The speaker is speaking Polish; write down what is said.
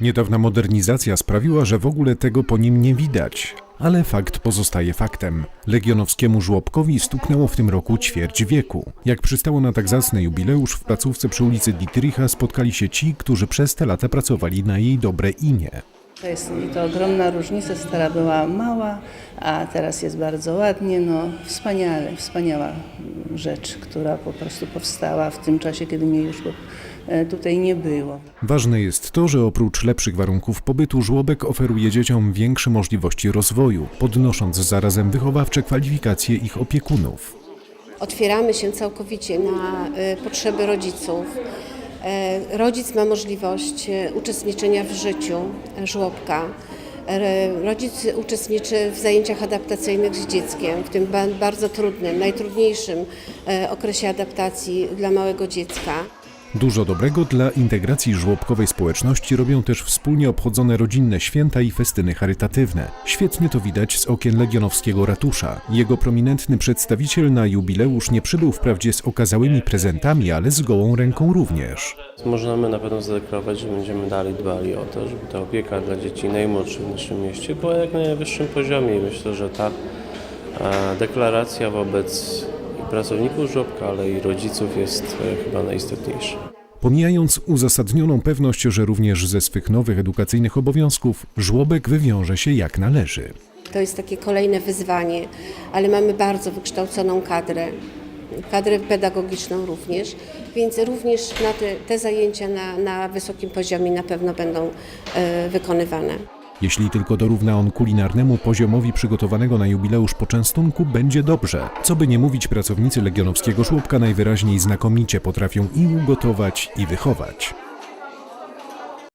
Niedawna modernizacja sprawiła, że w ogóle tego po nim nie widać. Ale fakt pozostaje faktem. Legionowskiemu żłobkowi stuknęło w tym roku ćwierć wieku. Jak przystało na tak zacny jubileusz, w placówce przy ulicy Dietricha spotkali się ci, którzy przez te lata pracowali na jej dobre imię. To jest to ogromna różnica. Stara była mała, a teraz jest bardzo ładnie. No, wspaniale, wspaniała rzecz, która po prostu powstała w tym czasie, kiedy mnie już e, tutaj nie było. Ważne jest to, że oprócz lepszych warunków pobytu żłobek oferuje dzieciom większe możliwości rozwoju, podnosząc zarazem wychowawcze kwalifikacje ich opiekunów. Otwieramy się całkowicie na y, potrzeby rodziców. E, Rodzic ma możliwość e, uczestniczenia w życiu e, żłobka. Rodzic uczestniczy w zajęciach adaptacyjnych z dzieckiem, w tym ba- bardzo trudnym, najtrudniejszym e, okresie adaptacji dla małego dziecka. Dużo dobrego dla integracji żłobkowej społeczności robią też wspólnie obchodzone rodzinne święta i festyny charytatywne. Świetnie to widać z okien legionowskiego ratusza. Jego prominentny przedstawiciel na jubileusz nie przybył wprawdzie z okazałymi prezentami, ale z gołą ręką również. Możemy na pewno zadeklarować, że będziemy dalej dbali o to, żeby ta opieka dla dzieci najmłodszych w naszym mieście była jak na najwyższym poziomie myślę, że ta e, deklaracja wobec pracowników żłobka, ale i rodziców jest e, chyba najistotniejsza. Pomijając uzasadnioną pewność, że również ze swych nowych edukacyjnych obowiązków żłobek wywiąże się jak należy. To jest takie kolejne wyzwanie, ale mamy bardzo wykształconą kadrę, kadrę pedagogiczną również, więc również na te, te zajęcia na, na wysokim poziomie na pewno będą e, wykonywane. Jeśli tylko dorówna on kulinarnemu poziomowi przygotowanego na jubileusz poczęstunku, będzie dobrze. Co by nie mówić, pracownicy legionowskiego żłobka najwyraźniej znakomicie potrafią i ugotować, i wychować.